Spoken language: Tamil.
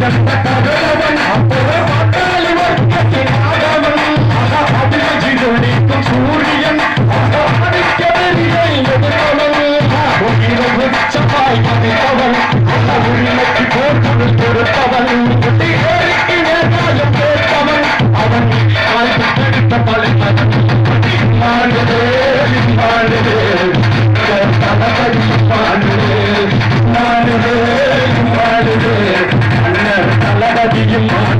தேசம் காப்பதை பாடுவே தேசிய தலைவர் இம்மானுவே இம்மானுவே இம்மானுவே you